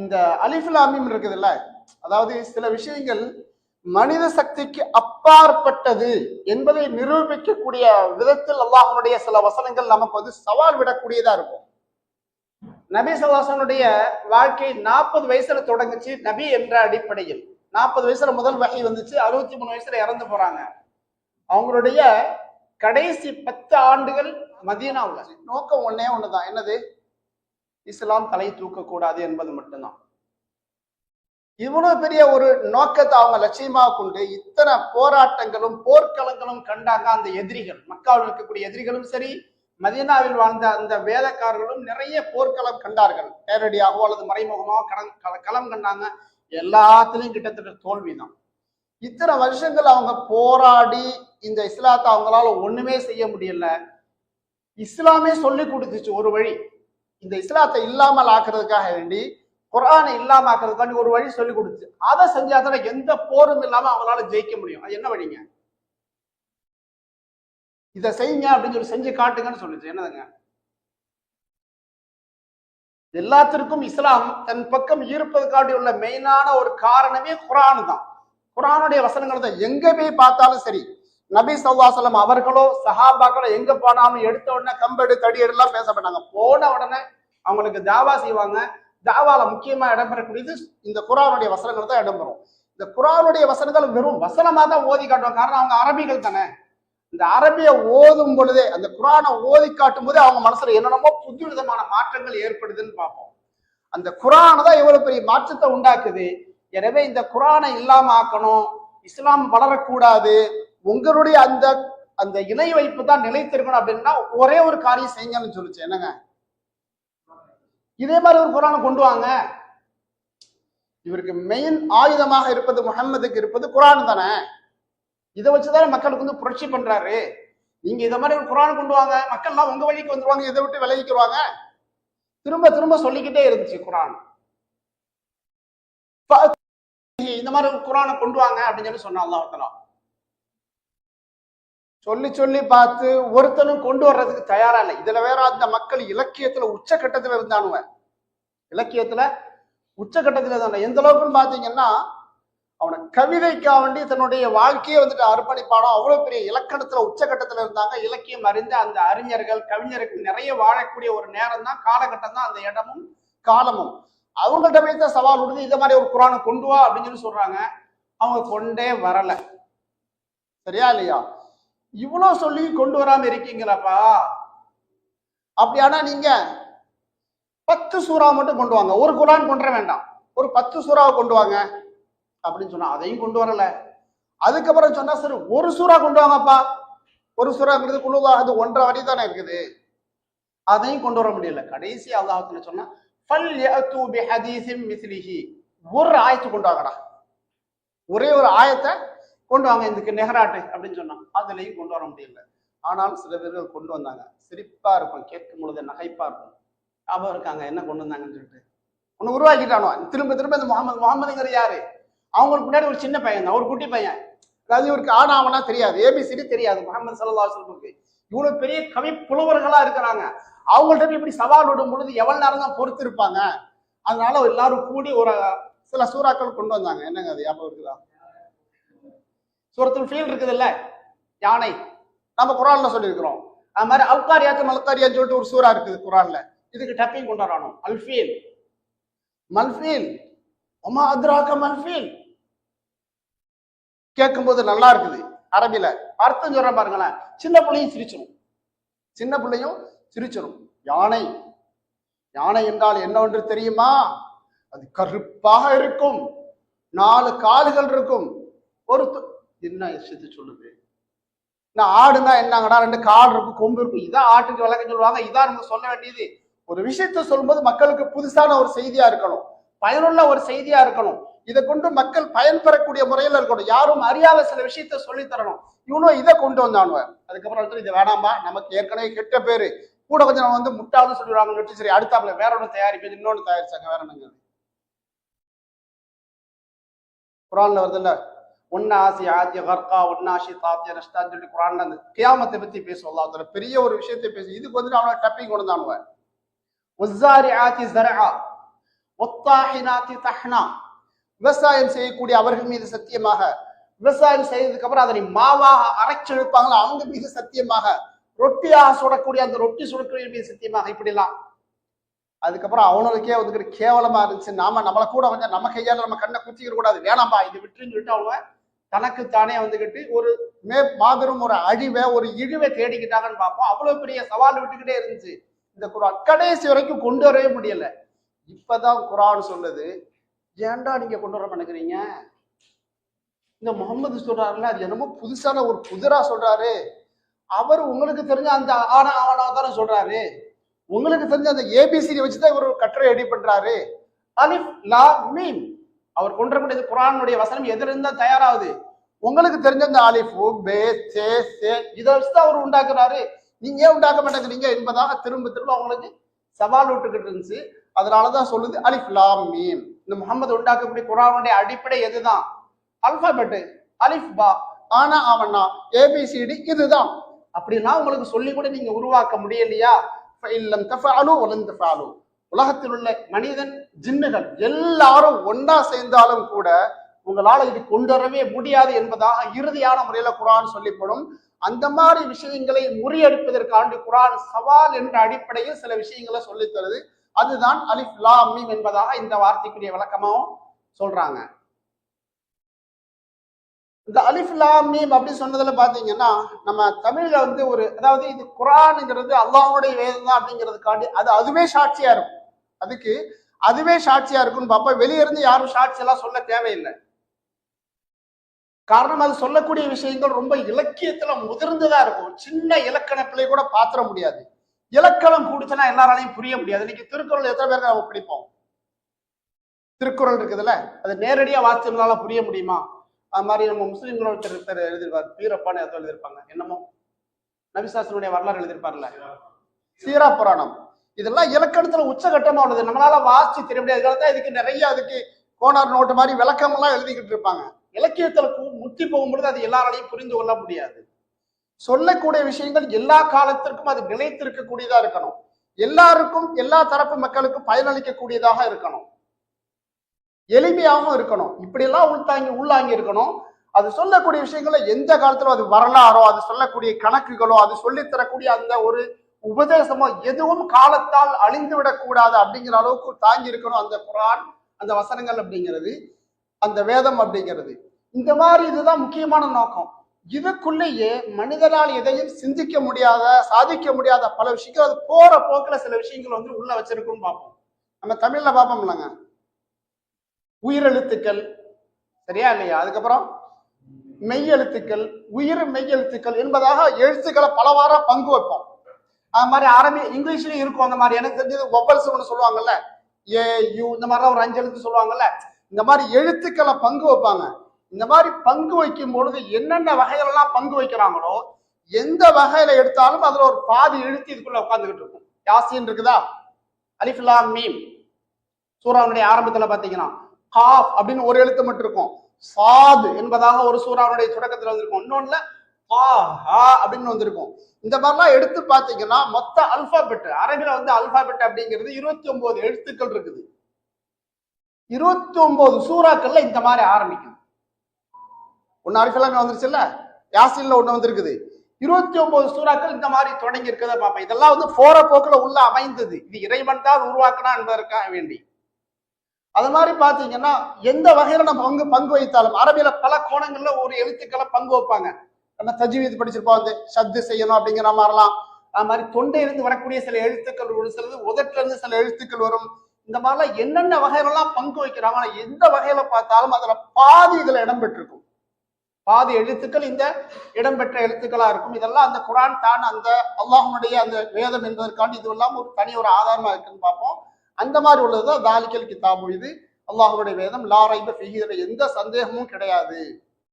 இந்த அலிஃபுலாமிம் இருக்குதுல்ல அதாவது சில விஷயங்கள் மனித சக்திக்கு அப்பாற்பட்டது என்பதை நிரூபிக்கக்கூடிய விதத்தில் அல்லாஹனுடைய சில வசனங்கள் நமக்கு வந்து சவால் விடக்கூடியதா இருக்கும். நபி சல்லாசனுடைய வாழ்க்கை நாற்பது வயசுல தொடங்குச்சு நபி என்ற அடிப்படையில். நாற்பது வயசுல முதல் வகை வந்துச்சு அறுபத்தி மூணு வயசுல இறந்து போறாங்க. அவங்களுடைய கடைசி பத்து ஆண்டுகள் மதீனாவுல. நோக்கம் ஒன்னே ஒண்ணுதான். என்னது? இஸ்லாம் தலை தூக்கக்கூடாது என்பது மட்டும்தான். இவ்வளவு பெரிய ஒரு நோக்கத்தை அவங்க லட்சியமா கொண்டு இத்தனை போராட்டங்களும் போர்க்களங்களும் கண்டாங்க அந்த எதிரிகள். மக்காவில் இருக்கக்கூடிய எதிரிகளும் சரி மதீனாவில் வாழ்ந்த அந்த வேலைக்காரர்களும் நிறைய போர்க்களம் கண்டார்கள். நேரடியாகவோ அல்லது மறைமுகமாக களம் களம் கண்டாங்க. எல்லாத்துலயும் கிட்டத்தட்ட தோல்விதான். இத்தனை வருஷங்கள் அவங்க போராடி இந்த இஸ்லாத்தை அவங்களால ஒண்ணுமே செய்ய முடியல. இஸ்லாமே சொல்லி கொடுத்துச்சு ஒரு வழி. இந்த இஸ்லாத்தை இல்லாமல் ஆக்குறதுக்காக வேண்டி குரானை இல்லாம ஆக்குறதுக்காண்டி ஒரு வழி சொல்லி கொடுத்து அதை செஞ்சாதான் எந்த போரும் இல்லாம அவங்களால ஜெயிக்க முடியும். அது என்ன வழிங்க? இதை செய்யுங்க அப்படின்னு சொல்லி செஞ்சு காட்டுங்கன்னு சொல்லுச்சு. என்னதுங்க? எல்லாத்திற்கும் இஸ்லாம் தன் பக்கம் ஈர்ப்பதற்காண்டி உள்ள மெயினான ஒரு காரணமே குரானு தான் குரானுடைய வசனங்கள் தான். எங்க போய் பார்த்தாலும் சரி நபி சல்லாசலம் அவர்களோ சஹாபாக்களோ எங்க போனாலும் எடுத்த உடனே கம்பெடு தடி எல்லாம் பேச போன உடனே அவங்களுக்கு தாவா செய்வாங்க. தாவால முக்கியமா இடம்பெறக்கூடியது இந்த குரானுடைய வசனங்கள் தான் இடம்பெறும். இந்த குரானுடைய வசனங்கள் வெறும் வசனமா தான் ஓதி காட்டுவாங்க. காரணம் அவங்க அரபிகள் தானே. இந்த அரபிய ஓதும் பொழுதே அந்த குரானை ஓதி காட்டும் போதே அவங்க மனசுல என்னென்னமோ புது விதமான மாற்றங்கள் ஏற்படுதுன்னு பார்ப்போம். அந்த குரானை தான் இவ்வளவு பெரிய மாற்றத்தை உண்டாக்குது. எனவே இந்த குரானை இல்லாம ஆக்கணும் இஸ்லாம் வளரக்கூடாது உங்களுடைய அந்த அந்த இணை வைப்பு தான் நிலைத்திருக்கணும் அப்படின்னா ஒரே ஒரு காரியம் செய்யுங்கன்னு சொல்லுச்சு. என்னங்க? இதே மாதிரி ஒரு குரானை கொண்டு வாங்க. இவருக்கு மெயின் ஆயுதமாக இருப்பது முகம்மதுக்கு இருப்பது குரான் தானே? இதை வச்சுதானே மக்களுக்கு வந்து புரட்சி பண்றாரு. நீங்க இதை மாதிரி ஒரு குரான் கொண்டு வாங்க. மக்கள்லாம் உங்க வழிக்கு வந்துருவாங்க இதை விட்டு விளைவிக்கிறாங்க திரும்ப திரும்ப சொல்லிக்கிட்டே இருந்துச்சு குரான். இந்த மாதிரி ஒரு குரானை கொண்டு வாங்க அப்படின்னு சொல்லி சொன்னாங்க அல்லாஹ் சொல்லி சொல்லி பார்த்து ஒருத்தனும் கொண்டு வர்றதுக்கு தயாரா இல்லை. இதுல வேற அந்த மக்கள் இலக்கியத்துல உச்சக்கட்டத்துல இருந்தானுவ. இலக்கியத்துல உச்சக்கட்டத்துல இருந்தான். எந்த அளவுக்குன்னு பாத்தீங்கன்னா அவனை கவிதைக்காக வேண்டி தன்னுடைய வாழ்க்கையை வந்துட்டு அர்ப்பணிப்பானோ அவ்வளவு பெரிய இலக்கணத்துல உச்சக்கட்டத்துல இருந்தாங்க. இலக்கியம் அறிந்த அந்த அறிஞர்கள் கவிஞருக்கு நிறைய வாழக்கூடிய ஒரு நேரம் தான் காலகட்டம் தான் அந்த இடமும் காலமும். அவங்கள்ட்ட போய் தான் சவால் விடுது இந்த மாதிரி ஒரு குரானை கொண்டு வா அப்படின்னு சொல்லி சொல்றாங்க. அவங்க கொண்டே வரல. சரியா இல்லையா? இவ்வளவு சொல்லி கொண்டு வராம இருக்கீங்களாப்பா? அப்படியானா நீங்க பத்து சூறா மட்டும் கொண்டு வாங்க. ஒரு குரான் கொண்டு வர வேண்டாம். ஒரு பத்து சூறாவை கொண்டு வாங்க. அப்படின்னு சொன்னா அதையும் கொண்டு வரல. அதுக்கப்புறம் சொன்னா சரி ஒரு சூறா கொண்டு வாங்கப்பா. ஒரு சூறாங்கிறது குழுவா அது ஒன்றரை வரி தானே இருக்குது. அதையும் கொண்டு வர முடியல. கடைசி அல்லாஹத்துல சொன்னா ஒரு ஆயத்து கொண்டு வாங்கடா. ஒரே ஒரு ஆயத்தை கொண்டு வாங்க இதுக்கு நெகராட்டு அப்படின்னு சொன்னான் அதுலேயும் கொண்டு வர முடியல. ஆனால் சில பேர்கள் கொண்டு வந்தாங்க. சிரிப்பா இருக்கும் கேட்கும் பொழுது நகைப்பா இருக்கும். ஞாபகம் இருக்காங்க என்ன கொண்டு வந்தாங்கன்னு சொல்லிட்டு? ஒன்று உருவாக்கிட்டானோ? திரும்ப திரும்ப இந்த முகமது முகமதுங்கிற யாரு? அவங்களுக்கு முன்னாடி ஒரு சின்ன பையன் தான் ஒரு குட்டி பையன். அதாவது இவருக்கு ஆனா அவனா தெரியாது. ஏபிசிடி தெரியாது. முகமது சல்லா சொல்லுக்கு இவ்வளவு பெரிய கவி புலவர்களா இருக்கிறாங்க. அவங்கள்ட்ட இப்படி சவால் விடும் பொழுது எவ்வளவு நேரம் தான் பொறுத்து இருப்பாங்க? அதனால எல்லாரும் கூடி ஒரு சில சூறாக்கள் கொண்டு வந்தாங்க. என்னங்க அது? ஞாபகம் இருக்குதா? சூரத்துல் ஃபீல் இருக்குது இல்ல யானை. நம்ம குரான்ல சொல்லியிருக்கிறோம். அது மாதிரி அல்காரியாத்து மல்காரியான்னு சொல்லிட்டு ஒரு சூறா இருக்குது குரான்ல. இதுக்கு டப்பிங் கொண்டு வரணும் அல்ஃபீல். மல்ஃபீல். அம்மா அத்ராக மல்ஃபீல். கேட்கும்போது நல்லா இருக்குது அரபில. அர்த்தம் சொல்ற பாருங்களேன். சின்ன பிள்ளையும் சிரிச்சிடும் சின்ன பிள்ளையும் சிரிச்சிடும் யானை. யானை என்றால் என்ன ஒன்று தெரியுமா? அது கருப்பாக இருக்கும். நாலு கால்கள் இருக்கும். ஒரு என்ன விஷயத்தை சொல்லுது? நான் ஆடுனா என்னங்கடா? ரெண்டு காடு இருக்கும் கொம்பு இருக்கும். இதான் ஆட்டுக்கு விளக்கம் சொல்லுவாங்க. இதான் நம்ம சொல்ல வேண்டியது. ஒரு விஷயத்த சொல்லும்போது மக்களுக்கு புதுசான ஒரு செய்தியா இருக்கணும். பயனுள்ள ஒரு செய்தியா இருக்கணும். இதை கொண்டு மக்கள் பயன்பெறக்கூடிய முறையில இருக்கணும். யாரும் அறியாத சில விஷயத்த சொல்லி தரணும். இவனும் இதை கொண்டு வந்தானுவ. அதுக்கப்புறம் அடுத்து இது வேணாம்பா. நமக்கு ஏற்கனவே கெட்ட பேரு. கூட கொஞ்சம் நம்ம வந்து முட்டாள்னு சொல்லிடுவாங்கன்னு சரி அடுத்தாப்புல வேற ஒன்று தயாரிப்பது இன்னொன்று தயாரிச்சாங்க. வேற என்னங்க குரான்ல வருதுல்ல? ஒன்னாசி ஆத்திய கர்கா ஒன்னாசி தாத்திய நஷ்டான்னு சொல்லி குரான் அந்த கியாமத்தை பத்தி பேசுவோம் அல்லாஹ் பெரிய ஒரு விஷயத்தை பேசும். இதுக்கு வந்துட்டு அவனை டப்பிங் கொண்டு வந்தானுவ ஒஸ்ஸாரி ஆத்தி ஜரஆ ஒத்தாஹினாத்தி தஹ்னா. விவசாயம் செய்யக்கூடிய அவர்கள் மீது சத்தியமாக விவசாயம் செய்ததுக்கு அப்புறம் அதனை மாவாக அரைச்செழுப்பாங்களோ அவங்க மீது சத்தியமாக ரொட்டியாக சுடக்கூடிய அந்த ரொட்டி சுடக்கூடிய மீது சத்தியமாக இப்படிலாம். அதுக்கப்புறம் அவனுக்கே வந்துக்கிட்டு கேவலமா இருந்துச்சு. நாம நம்மளை கூட வந்து நம்ம கையால நம்ம கண்ணை குத்திக்கிற கூடாது வேணாம்பா இது விட்டுன்னு சொல்லிட்டு அவங்க தனக்கு தானே வந்துக்கிட்டு ஒரு மே மாபெரும் ஒரு அழிவை ஒரு இழிவை தேடிக்கிட்டாங்கன்னு பார்ப்போம். அவ்வளவு பெரிய சவால் விட்டுக்கிட்டே இருந்துச்சு. இந்த குரான் கடைசி வரைக்கும் கொண்டு வரவே முடியல. இப்பதான் குரான் சொல்லுது. ஏன்டா நீங்க கொண்டு வர நினைக்கிறீங்க இந்த முகமது சொல்றாருல அது என்னமோ புதுசான ஒரு புதிரா சொல்றாரு. அவர் உங்களுக்கு தெரிஞ்ச அந்த ஆனா ஆனா தானே சொல்றாரு. உங்களுக்கு தெரிஞ்ச அந்த ஏபிசிடி வச்சுதான் இவர் ஒரு கட்டுரை ரெடி பண்றாரு. அலிஃப் லா மீன் அவர் கொண்டு குரானுடைய வசனம் எதிலிருந்தா தயாராகுது? உங்களுக்கு தெரிஞ்ச இந்த அலிஃபு பே சே சே இதை வச்சுதான் அவர் உண்டாக்குறாரு. நீங்க ஏன் உண்டாக்க மாட்டேங்கிறீங்க என்பதாக திரும்ப திரும்ப அவங்களுக்கு சவால் விட்டுக்கிட்டு இருந்துச்சு. அதனாலதான் சொல்லுது அலிஃப் லா மீம். இந்த முகமது உண்டாக்கக்கூடிய குரானுடைய அடிப்படை எதுதான்? அல்பாபெட்டு அலிஃப் பா. ஆனா அவனா ஏபிசிடி இதுதான். அப்படின்னா உங்களுக்கு சொல்லி கூட நீங்க உருவாக்க முடியலையா? இல்லம் தஃபாலு ஒலன் தஃபாலு உலகத்தில் உள்ள மனிதன் ஜின்னுகள் எல்லாரும் ஒன்றா சேர்ந்தாலும் கூட உங்களால இது கொண்டு வரவே முடியாது என்பதாக இறுதியான முறையில குரான் சொல்லிப்படும். அந்த மாதிரி விஷயங்களை முறியடிப்பதற்காண்டு குரான் சவால் என்ற அடிப்படையில் சில விஷயங்களை சொல்லித் தருது அதுதான் அலிஃப் லா மீம் என்பதாக இந்த வார்த்தைக்குரிய விளக்கமாகவும் சொல்றாங்க. இந்த அலிஃப் லாம் மீம் அப்படி சொன்னதுல பாத்தீங்கன்னா நம்ம தமிழ்ல வந்து ஒரு அதாவது இது குரான்ங்கிறது அல்லாஹுடைய வேதம் தான் அப்படிங்கிறதுக்காண்டி அது அதுவே சாட்சியா இருக்கும். அதுக்கு அதுவே சாட்சியா இருக்கும்னு பார்ப்போம் வெளிய இருந்து யாரும் சாட்சி எல்லாம் சொல்ல தேவையில்லை. காரணம் அது சொல்லக்கூடிய விஷயங்கள் ரொம்ப இலக்கியத்துல முதிர்ந்ததா இருக்கும். சின்ன இலக்கண பிள்ளை கூட பாத்திர முடியாது. இலக்கணம் கூடுச்சுன்னா எல்லாராலையும் புரிய முடியாது. இன்னைக்கு திருக்குறள் எத்தனை பேருக்கு நம்ம பிடிப்போம்? திருக்குறள் இருக்குதுல்ல? அது நேரடியா வாசிச்சதுனால புரிய முடியுமா? அது மாதிரி நம்ம முஸ்லீம்களோட ஒருத்தர் ஒருத்தர் எழுதியிருப்பார். பீரப்பான்னு ஏதோ எழுதியிருப்பாங்க. என்னமோ? நபிசாசனுடைய வரலாறு எழுதியிருப்பார்ல சீரா புராணம். இதெல்லாம் இலக்கணத்துல உச்சகட்டமா உள்ளது. நம்மளால வாசிச்சு தெரிய முடியாது. தான் இதுக்கு நிறைய அதுக்கு கோனார் நோட்டு மாதிரி விளக்கம் எல்லாம் எழுதிக்கிட்டு இருப்பாங்க. இலக்கியத்துல முத்தி போகும்பொழுது அது எல்லாராலையும் புரிந்து கொள்ள முடியாது. சொல்லக்கூடிய விஷயங்கள் எல்லா காலத்திற்கும் அது நிலைத்திருக்கக்கூடியதா இருக்கணும். எல்லாருக்கும் எல்லா தரப்பு மக்களுக்கும் பயனளிக்கக்கூடியதாக இருக்கணும். எளிமையாகவும் இருக்கணும். இப்படியெல்லாம் உள்தாங்கி உள்ளாங்கி இருக்கணும். அது சொல்லக்கூடிய விஷயங்களை எந்த காலத்துல அது வரலாறோ அது சொல்லக்கூடிய கணக்குகளோ அது சொல்லித் தரக்கூடிய அந்த ஒரு உபதேசமோ எதுவும் காலத்தால் அழிந்து விடக்கூடாது அப்படிங்கிற அளவுக்கு தாங்கி இருக்கணும் அந்த குரான் அந்த வசனங்கள் அப்படிங்கிறது அந்த வேதம் அப்படிங்கிறது. இந்த மாதிரி இதுதான் முக்கியமான நோக்கம். இதுக்குள்ளேயே மனிதனால் எதையும் சிந்திக்க முடியாத சாதிக்க முடியாத பல விஷயங்கள் அது போற போக்கில் சில விஷயங்கள் வந்து உள்ள வச்சிருக்குன்னு பார்ப்போம். நம்ம தமிழ்ல பார்ப்போம்லங்க. உயிரெழுத்துக்கள் சரியா இல்லையா? அதுக்கப்புறம் மெய்யெழுத்துக்கள் உயிர் மெய்யெழுத்துக்கள் என்பதாக எழுத்துக்களை பலவாரா பங்கு வைப்போம். அது மாதிரி ஆரம்பி இங்கிலீஷ்லயும் இருக்கும் அந்த மாதிரி. எனக்கு தெரிஞ்சது ஒவ்வொல்ஸ் ஒன்று சொல்லுவாங்கல்ல? ஏ யூ இந்த மாதிரிலாம் ஒரு அஞ்சு எழுத்து சொல்லுவாங்கல்ல? இந்த மாதிரி எழுத்துக்களை பங்கு வைப்பாங்க. இந்த மாதிரி பங்கு வைக்கும் பொழுது என்னென்ன வகையிலலாம் பங்கு வைக்கிறாங்களோ எந்த வகையில எடுத்தாலும் அதுல ஒரு பாதி எழுத்து இதுக்குள்ள உட்காந்துக்கிட்டு இருக்கும். யாசின் இருக்குதா? அலிஃபுல்லா மீம். சூறாவுடைய ஆரம்பத்துல பாத்தீங்கன்னா காஃப் அப்படின்னு ஒரு எழுத்து மட்டும் இருக்கும். சாது என்பதாக ஒரு சூறாவுடைய தொடக்கத்துல வந்திருக்கும். இன்னொன்னுல ஆ ஹா அப்படின்னு வந்திருக்கும். இந்த மாதிரிலாம் எடுத்து பாத்தீங்கன்னா மொத்த அல்பாபெட் அரபில வந்து அல்பாபெட் அப்படிங்கிறது இருபத்தி ஒன்பது எழுத்துக்கள் இருக்குது. இருபத்தி ஒன்பது சூறாக்கள்ல இந்த மாதிரி ஆரம்பிக்கும். ஒன்னு அரிஃபலாமே வந்துருச்சுல்ல? யாசின்ல ஒண்ணு வந்திருக்குது. இருபத்தி ஒன்பது சூறாக்கள் இந்த மாதிரி தொடங்கி இருக்கிறத பார்ப்பேன் இதெல்லாம் வந்து போற போக்குல உள்ள அமைந்தது. இது இறைவன் தான் உருவாக்கினா என்பதற்காக வேண்டி. அது மாதிரி பாத்தீங்கன்னா எந்த வகையில நம்ம பங்கு பங்கு வைத்தாலும் அரபியில பல கோணங்கள்ல ஒரு எழுத்துக்களை பங்கு வைப்பாங்க. நம்ம தஜ்வீத் படிச்சிருப்போம் வந்து சத்து செய்யணும் அப்படிங்கிற மாதிரிலாம். அது மாதிரி தொண்டையிலிருந்து வரக்கூடிய சில எழுத்துக்கள் ஒரு சிலது உதட்டுல இருந்து சில எழுத்துக்கள் வரும். இந்த மாதிரிலாம் என்னென்ன வகையிலலாம் பங்கு வைக்கிறாங்க ஆனா எந்த வகையில பார்த்தாலும் அதுல பாதி இதுல இடம் பெற்றிருக்கும் பாதி எழுத்துக்கள் இந்த இடம்பெற்ற எழுத்துக்களா இருக்கும். இதெல்லாம் அந்த குரான் தான் அந்த அல்லாஹனுடைய அந்த வேதம் என்பதற்காண்டி இது எல்லாம் ஒரு தனி ஒரு ஆதாரமா இருக்குன்னு பார்ப்போம். அந்த மாதிரி உள்ளதுதான் தாலிக்கல் கிதாபு இது. அல்லாஹுடைய வேதம் லாரைப ஃபிஹி எந்த சந்தேகமும் கிடையாது.